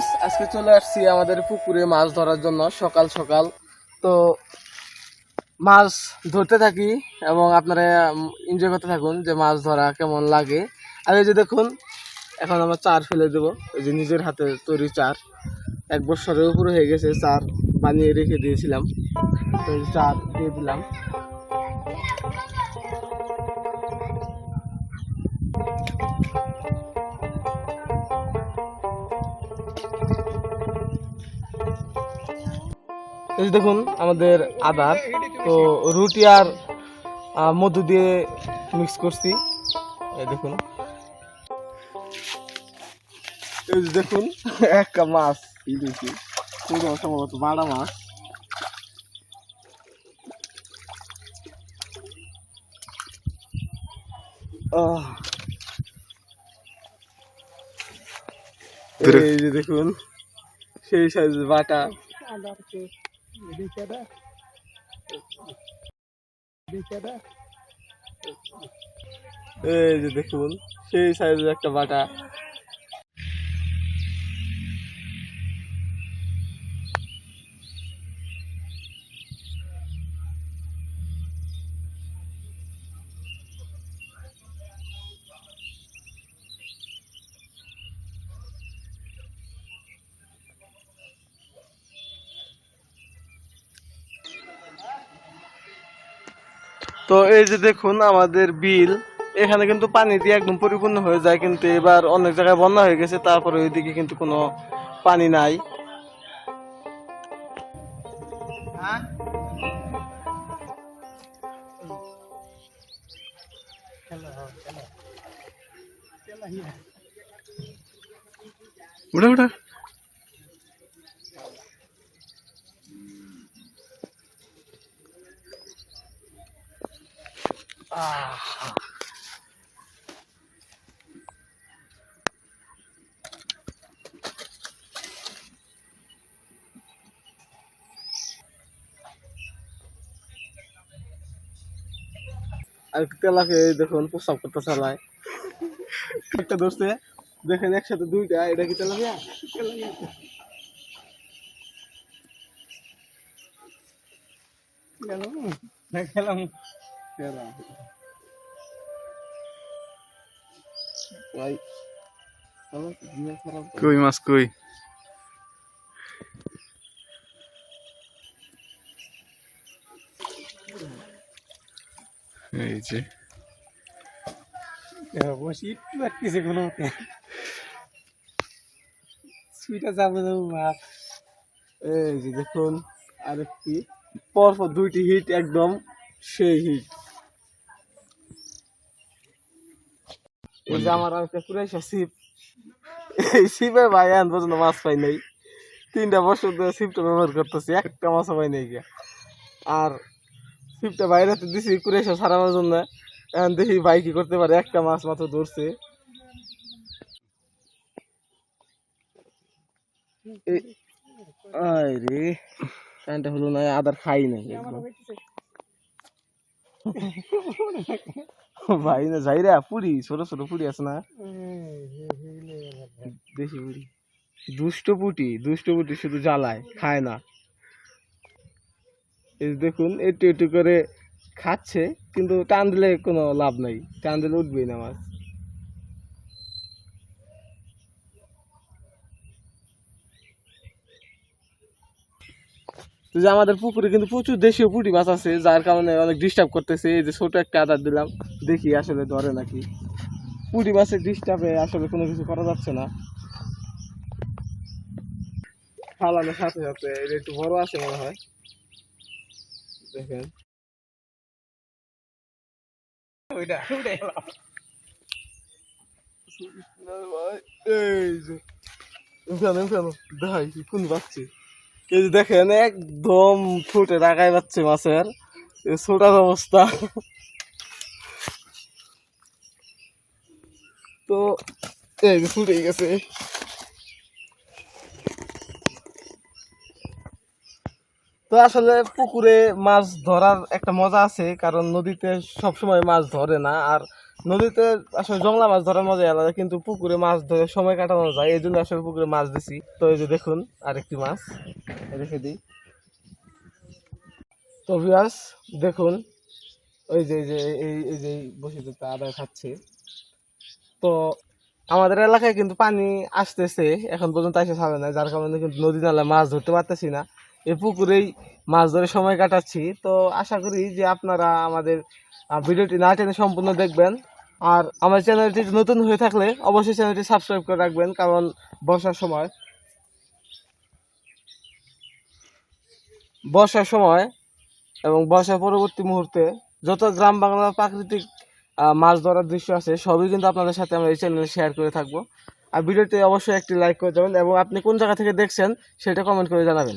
Viewers আজকে চলে আসছি আমাদের পুকুরে মাছ ধরার জন্য, সকাল সকাল। তো মাছ ধরতে থাকি এবং আপনারা এনজয় করতে থাকুন যে মাছ ধরা কেমন লাগে। আর এই যে দেখুন, এখন আমরা চার ফেলে দেব। এই যে নিজের হাতে তৈরি চার। এক বছরের উপরে হয়ে গেছে, চার বানিয়ে রেখে দিয়েছিলাম। তো চার দিয়ে দিলাম। এই যে দেখুন আমাদের আদার। তো রুটি আর মধু দিয়ে মিক্স করছি। এই দেখুন। এই যে দেখুন একটা মাছ। এই দেখি পুরো সম্ভবত বাড়া মাছ। আহ। এই যে দেখুন সেই সাইজ বাটা। এই যে দেখুন সেই সাইজের একটা বাটা। তো এই যে দেখুন আমাদের বিল, এখানে কিন্তু পানি দিয়ে একদম পরিপূর্ণ হয়ে যায়, কিন্তু এবার অনেক জায়গায় বন্যা হয়ে গেছে, তারপরে ওইদিকে কিন্তু কোনো পানি নাই। উঠা উঠা। আর তেলাকে এই দেখুন প্রস্তাব করতে চালায়। একটা ধরছে দেখেন একসাথে দুইটা, এটা কি তেলাপিয়া? খেলাম তেলা ভাই, আমার দিমাগ খারাপ। করে। কই মাছ কই? এই যে। দেখুন, আরেকটি। পরপর দুইটি হিট একদম সেই হিট যে আমার আর একটা কুড়াইশা সিপ এই সিপে ভাই এখন পর্যন্ত মাছ পাই নাই। তিনটা বছর ধরে সিপটা ব্যবহার করতেছি, একটা মাছও পাই নাই আর সিপটা বাইরে তো দিছি কুড়াইশা সারানোর জন্য। এখন দেখি ভাই কি করতে পারে, একটা মাছ মাত্র ধরছে। আদার খাই নাই ভাই না, যাই রে, পুরি, ছোট ছোট পুরি আছে না? দেশি পুরি। দুষ্ট পুটি দুষ্ট পুটি শুধু জ্বালায়, খায় না। এই দেখুন, একটু একটু করে খাচ্ছে, কিন্তু টান দিলে কোনো লাভ নাই। টান দিলে উঠবেই না মাছ যে আমাদের পুকুরে কিন্তু প্রচুর দেশীয় পুঁটি মাছ আছে, যার কারণে অনেক ডিস্টার্ব করতেছে। এই যে ছোট একটা আদার দিলাম, দেখি আসলে ধরে নাকি। পুঁটি মাছের ডিস্টার্বে আসলে কোনো কিছু করা যাচ্ছে না। ফালানোর সাথে সাথে এটা একটু বড় আছে মনে হয়। দেখেন। ওইটা ওইটা এই যে উঠানো উঠানো দেখাই কোন বাচ্চা? এই যে দেখেন একদম ঠোঁটে রাগাই বাচ্চে মাছের। এই ছোটার অবস্থা। তো এই ফুটে গেছে। তো আসলে পুকুরে মাছ ধরার একটা মজা আছে, কারণ নদীতে সবসময় মাছ ধরে না। আর নদীতে আসলে জংলা মাছ ধরার মজা আলাদা, কিন্তু পুকুরে মাছ ধরে সময় কাটানো যায় এই জন্য আসলে পুকুরে মাছ দিছি। তো এই যে দেখুন, আরেকটি মাছ রেখে দিই। তো ভিয়াস দেখুন, ওই যে, এই যে, এই এই যে বসে আদার খাচ্ছে। তো আমাদের এলাকায় কিন্তু পানি আসতেছে, এখন পর্যন্ত এসে ছাড়ে না যার কারণে কিন্তু নদী নালায় মাছ ধরতে পারতেছি না। এই পুকুরেই মাছ ধরে সময় কাটাচ্ছি। তো আশা করি যে আপনারা আমাদের ভিডিওটি না টেনে সম্পূর্ণ দেখবেন। আর আমার চ্যানেলটি নতুন হয়ে থাকলে অবশ্যই চ্যানেলটি সাবস্ক্রাইব করে রাখবেন, কারণ বর্ষার সময় বর্ষার সময় এবং বর্ষার পরবর্তী মুহূর্তে যত গ্রাম বাংলার প্রাকৃতিক মাছ ধরার দৃশ্য আছে, সবই কিন্তু আপনাদের সাথে আমরা এই চ্যানেলে শেয়ার করে থাকব। আর ভিডিওটি অবশ্যই একটি লাইক করে দেবেন এবং আপনি কোন জায়গা থেকে দেখছেন, সেটা কমেন্ট করে জানাবেন।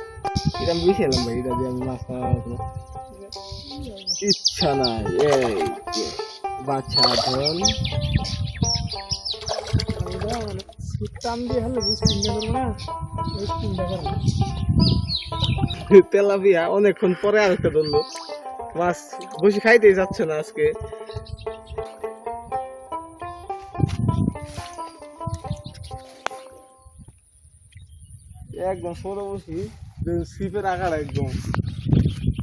এটা বেশি এলাম ভাই, এটা দিয়ে আমি মাছ মতো ইচ্ছা নাই, এই বাচ্চা ধন। তেলাপিয়া অনেকক্ষণ পরে আরেকটা ধরলো। মাছ বসে খাইতেই যাচ্ছে না আজকে। একদম সরো বসি সিপের আকার একদম।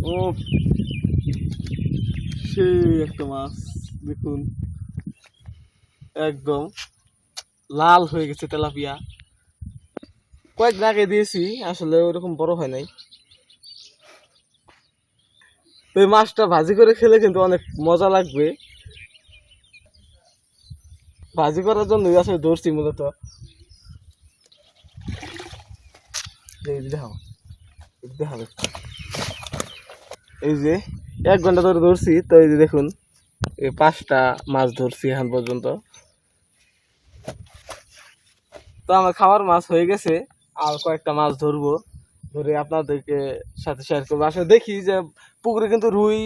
ও, সেই একটা মাছ, দেখুন। একদম। লাল হয়ে গেছে তেলাপিয়া। কয়েকদিন আগে দিয়েছি, আসলে ওরকম বড় হয় নাই। এই মাছটা ভাজি করে খেলে কিন্তু অনেক মজা লাগবে। ভাজি করার জন্য আসলে ধরছি মূলত। এই এই যে, এক ঘণ্টা ধরে ধরছি, তো এই যে দেখুন, এই পাঁচটা মাছ ধরছি এখন পর্যন্ত। তো আমার খাওয়ার মাছ হয়ে গেছে, আর কয়েকটা মাছ ধরবো। ধরে আপনাদেরকে সাথে শেয়ার করব। আসলে দেখি যে, পুকুরে কিন্তু রুই,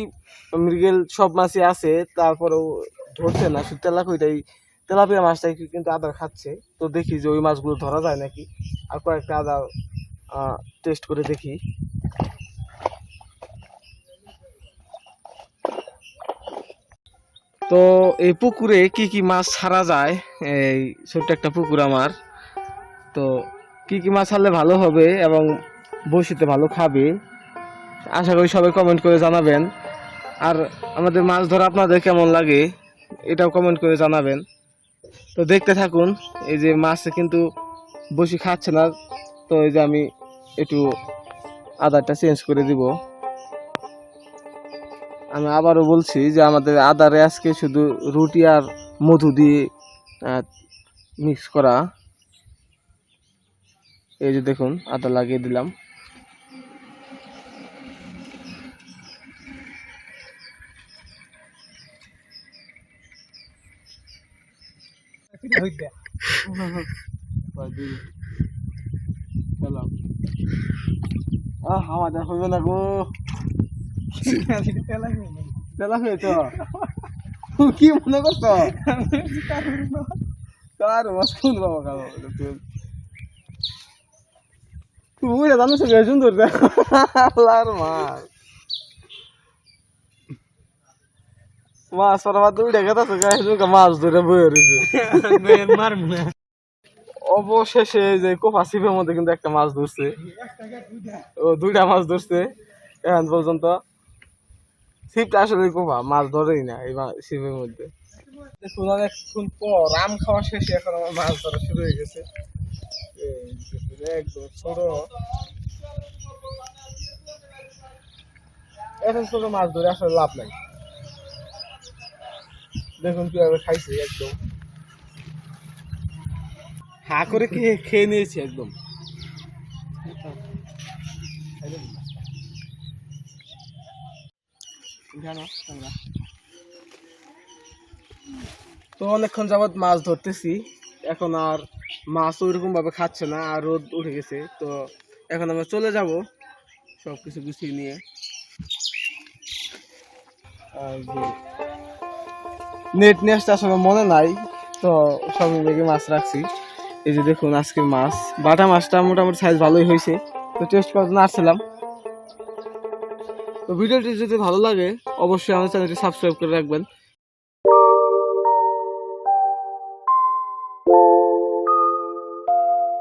মৃগেল সব মাছই আছে, তারপরেও ধরছে না। শুধু তেলাকুইটাই তেলাপিয়া মাছটাই কিন্তু আদার খাচ্ছে। তো দেখি যে ওই মাছগুলো ধরা যায় নাকি? আর কয়েকটা আদার টেস্ট করে দেখি। তো এই পুকুরে কি কি মাছ ছাড়া যায়? এই ছোট্ট একটা পুকুর আমার। তো কি কি মাছ ছাড়লে ভালো হবে এবং বসিতে ভালো খাবে? আশা করি সবাই কমেন্ট করে জানাবেন। আর আমাদের মাছ ধরা আপনাদের কেমন লাগে, এটাও কমেন্ট করে জানাবেন। তো দেখতে থাকুন, এই যে মাছ কিন্তু বসি খাচ্ছে না। তো এই যে আমি একটু আদারটা চেঞ্জ করে দিব। আমি আবারও বলছি যে আমাদের আদারে আজকে শুধু রুটি আর মধু দিয়ে মিক্স করা। এই যে দেখুন আদা লাগিয়ে দিলাম। চলো। আহ আমাদের হইবে না গো। তেলা হয়েছ কি মনে করছ? কার মাছ বাবা কারও তুমি জানো সে সুন্দর আল্লাহর মাছ মাছ পর তো গায়ে সুন্দর মাছ ধরে বয়ে রয়েছে। অবশেষে যে কোপা সিপের মধ্যে কিন্তু একটা মাছ ধরছে। ও, দুইটা মাছ ধরছে এখন পর্যন্ত। ছিপটা আসলে কোপা মাছ ধরেই না এই ছিপের মধ্যে। অনেকক্ষণ পর আম খাওয়া শেষে এখন আমার মাছ ধরা শুরু হয়ে গেছে। একদম ছোট। এখন ছোট মাছ ধরে আসলে লাভ নাই। দেখুন কীভাবে খাইছে একদম। হা করে খেয়ে নিয়েছি একদম। তো অনেকক্ষণ যাবত মাছ ধরতেছি। এখন আর মাছ ওইরকম ভাবে খাচ্ছে না, আর রোদ উঠে গেছে। তো এখন আমরা চলে যাব সব কিছু গুছিয়ে নিয়ে। নেট নিয়ে আসতে আসলে মনে নাই, তো সব মিলে মাছ রাখছি। এই যে দেখুন আজকে মাছ। বাটা মাছটা মোটামুটি সাইজ ভালোই হয়েছে। তো টেস্ট করার জন্য আসছিলাম। তো ভিডিওটি যদি ভালো লাগে, অবশ্যই আমাদের চ্যানেলটি সাবস্ক্রাইব করে রাখবেন।